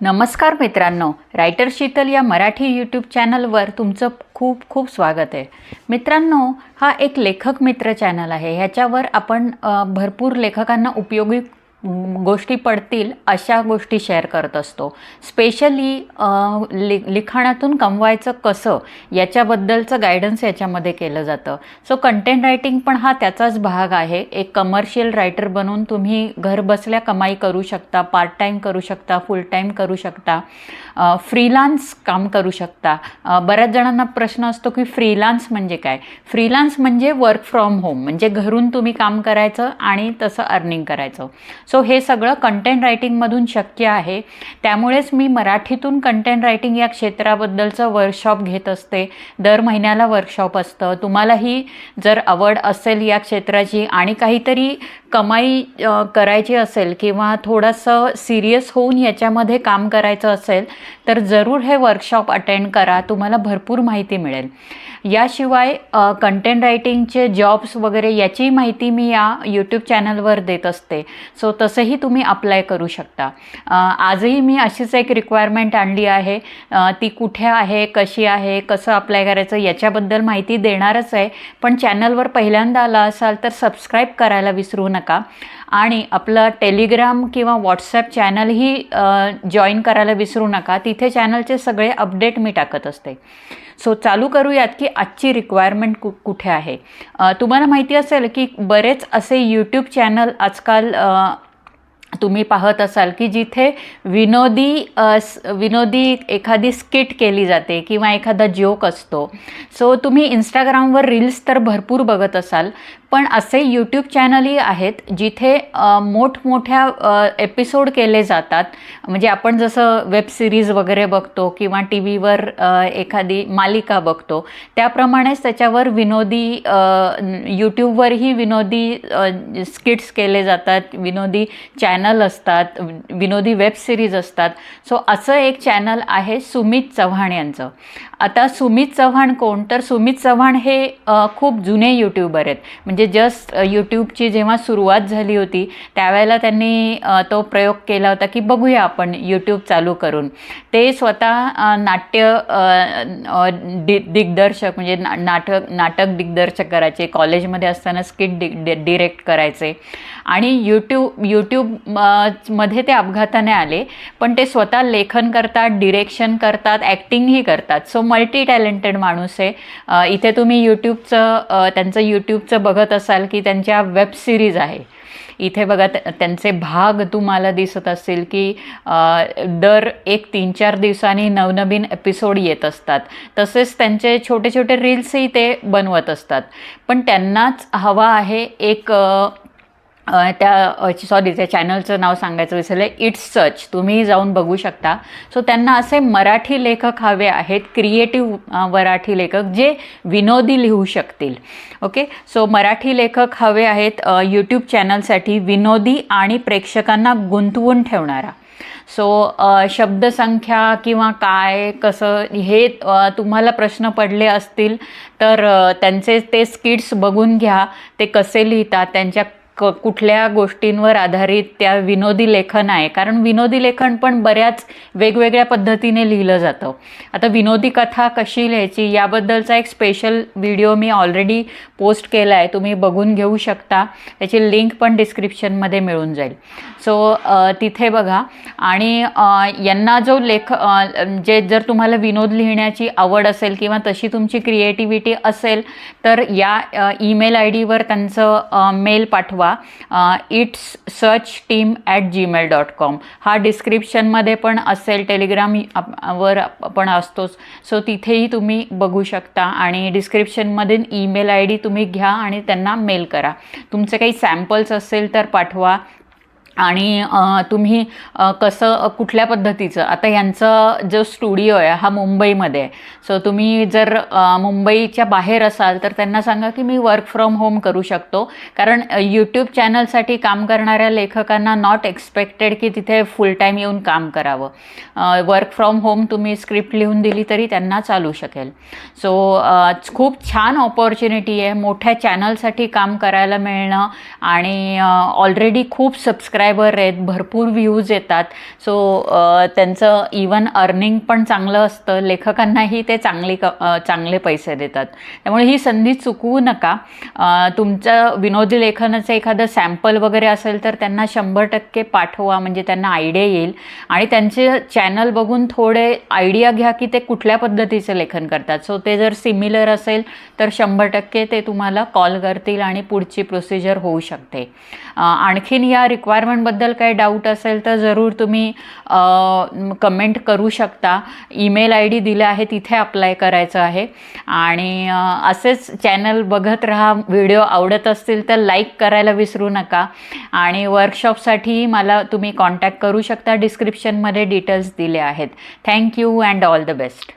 नमस्कार मित्रांनो रायटर शीतल या मराठी यूट्यूब चॅनलवर तुमचं खूप खूप स्वागत आहे. मित्रांनो हा एक लेखक मित्र चॅनल आहे. ह्याच्यावर आपण भरपूर लेखकांना उपयोगी गोष्टी पडतील अशा गोष्टी शेअर करत असतो. स्पेशली लि लिखाणातून कमवायचं कसं याच्याबद्दलचं गायडन्स याच्यामध्ये केलं जातं. सो कंटेंट रायटिंग पण हा त्याचाच भाग आहे. एक कमर्शियल रायटर बनून तुम्ही घर बसल्या कमाई करू शकता पार्ट टाईम करू शकता फुल टाईम करू शकता फ्रीलान्स काम करू शकता. बऱ्याच जणांना प्रश्न असतो की फ्रीलान्स म्हणजे काय? फ्रीलान्स म्हणजे वर्क फ्रॉम होम म्हणजे घरून तुम्ही काम करायचं आणि तसं अर्निंग करायचं. सो हे सगळं कंटेंट रायटिंगमधून शक्य आहे. त्यामुळेच मी मराठीतून कंटेंट रायटिंग या क्षेत्राबद्दलचं वर्कशॉप घेत असते. दर महिन्याला वर्कशॉप असतं. तुम्हालाही जर आवड असेल या क्षेत्राची आणि काहीतरी कमाई करायची असेल किंवा थोडंसं सिरियस होऊन याच्यामध्ये काम करायचं असेल तर जरूर हे वर्कशॉप अटेंड करा. तुम्हाला भरपूर माहिती मिळेल. याशिवाय कंटेंट रायटिंगचे जॉब्स वगैरे याची माहिती मी या यूट्यूब चॅनलवर देत असते. सो तसंही तुम्ही अप्लाय करू शकता. आजही मी अशीच एक रिक्वायरमेंट आणली आहे. ती कुठे आहे कशी आहे कसं अप्लाय करायचं याच्याबद्दल माहिती देणारच आहे. पण चॅनलवर पहिल्यांदा आला असाल तर सबस्क्राईब करायला विसरू नका. आणि आपलं टेलिग्राम किंवा व्हॉट्सॲप चॅनलही जॉईन करायला विसरू नका. तिथे चॅनलचे सगळे अपडेट मी टाकत असते. सो चालू करूयात की आजची रिक्वायरमेंट कु कुठे आहे? तुम्हाला माहिती असेल की बरेच असे यूट्यूब चॅनल आजकाल तुम्ही पाहत असाल की जिथे विनोदी विनोदी एखादी स्किट केली जाते किंवा एखादा जोक असतो. सो तुम्ही इंस्टाग्रामवर रील्स तर भरपूर बघत असाल. पण असे यूट्यूब चॅनलही आहेत जिथे मोठमोठ्या एपिसोड केले जातात. म्हणजे आपण जसं वेब सिरीज वगैरे बघतो किंवा टी व्हीवर एखादी मालिका बघतो त्याप्रमाणेच त्याच्यावर विनोदी यूट्यूबवरही विनोदी स्किट्स केले जातात. विनोदी चॅनल असतात विनोदी वेब सिरीज असतात. सो असं एक चॅनल आहे सुमित चव्हाण यांचं. आता सुमित चव्हाण कोण? तर सुमित चव्हाण हे खूप जुने यूट्यूबर आहेत. म्हणजे जस्ट यूट्यूबची जेव्हा सुरुवात झाली होती त्यावेळेला त्यांनी तो प्रयोग केला होता की बघूया आपण यूट्यूब चालू करून. ते स्वतः नाट्य दि दिग्दर्शक म्हणजे ना नाटक नाटक दिग्दर्शक करायचे कॉलेजमध्ये असताना स्किट डि डि डिरेक्ट करायचे. आणि यूट्यूब यूट्यूबमध्ये ते अपघाताने आले पण ते स्वतः लेखन करतात डिरेक्शन करतात ॲक्टिंगही करतात. सो मल्टी टॅलेंटेड माणूस आहे. इथे तुम्ही यूट्यूबचं त्यांचं यूट्यूबचं बघत असाल की त्यांच्या वेब सिरीज आहे. इथे बघा त्या- त्यांचे भाग तुम्हाला दिसत असतील की दर एक तीन चार दिवसांनी नवनवीन एपिसोड येत असतात. तसेच त्यांचे छोटे छोटे रील्सही ते बनवत असतात. पण त्यांनाच हवा आहे एक त्या सॉरी त्या चॅनलचं नाव सांगायचं विसरलं इट्स सच तुम्ही जाऊन बघू शकता. सो त्यांना असे मराठी लेखक हवे आहेत क्रिएटिव्ह मराठी लेखक जे विनोदी लिहू शकतील. ओके सो मराठी लेखक हवे आहेत यूट्यूब चॅनलसाठी विनोदी आणि प्रेक्षकांना गुंतवून ठेवणारा. सो शब्दसंख्या किंवा काय कसं हे तुम्हाला प्रश्न पडले असतील तर त्यांचे ते स्किट्स बघून घ्या. ते कसे लिहितात त्यांच्या क कुठल्या गोष्टींवर आधारित त्या विनोदी लेखन आहे. कारण विनोदी लेखन पण बऱ्याच वेगवेगळ्या पद्धतीने लिहिलं जातं. आता विनोदी कथा कशी लिहायची याबद्दलचा एक स्पेशल व्हिडिओ मी ऑलरेडी पोस्ट केला आहे तुम्ही बघून घेऊ शकता. त्याची लिंक पण डिस्क्रिप्शनमध्ये मिळून जाईल. सो तिथे बघा. आणि यांना जो लेख जे जर तुम्हाला विनोद लिहिण्याची आवड असेल किंवा तशी तुमची क्रिएटिव्हिटी असेल तर या ईमेल आय डीवर त्यांचं मेल पाठवा. It's search team at Gmail dot com हा डिस्क्रिप्शनमध्ये पण असेल टेलिग्राम वर पण असतोच. सो तिथेही तुम्ही बघू शकता आणि डिस्क्रिप्शनमधून ईमेल आय डी तुम्ही घ्या आणि त्यांना मेल करा. तुमचे काही सॅम्पल्स असेल तर पाठवा. आणि तुम्ही कसं कुठल्या पद्धतीचं? आता यांचं जो स्टुडिओ आहे हा मुंबईमध्ये आहे. सो तुम्ही जर मुंबईच्या बाहेर असाल तर त्यांना सांगा की मी वर्क फ्रॉम होम करू शकतो. कारण यूट्यूब चॅनलसाठी काम करणाऱ्या लेखकांना नॉट एक्सपेक्टेड की तिथे फुल टाईम येऊन काम करावं. वर्क फ्रॉम होम तुम्ही स्क्रिप्ट लिहून दिली तरी त्यांना चालू शकेल. सो खूप छान ऑपॉर्च्युनिटी आहे. मोठ्या चॅनलसाठी काम करायला मिळणं आणि ऑलरेडी खूप सबस्क्राईब सबस्क्रायबर आहेत भरपूर व्ह्यूज येतात. सो त्यांचं इवन अर्निंग पण चांगलं असतं. लेखकांनाही ते चांगली क चांगले पैसे देतात. त्यामुळे ही संधी चुकवू नका. तुमचं विनोदी लेखनाचं एखादं सॅम्पल वगैरे असेल तर त्यांना शंभर टक्के पाठवा. म्हणजे त्यांना आयडिया येईल. आणि त्यांचे चॅनल बघून थोडे आयडिया घ्या की ते कुठल्या पद्धतीचं लेखन करतात. सो ते जर सिमिलर असेल तर शंभर टक्के ते तुम्हाला कॉल करतील आणि पुढची प्रोसिजर होऊ शकते. आणखीन या रिक्वायरमेंटबद्दल काही डाऊट असेल तर जरूर तुम्ही कमेंट करू शकता. ईमेल आय डी दिला आहे तिथे अप्लाय करायचं आहे. आणि असेच चॅनल बघत राहा. व्हिडिओ आवडत असतील तर लाईक करायला विसरू नका. आणि वर्कशॉपसाठी मला तुम्ही कॉन्टॅक्ट करू शकता. डिस्क्रिप्शनमध्ये डिटेल्स दिले आहेत. Thank you and all the best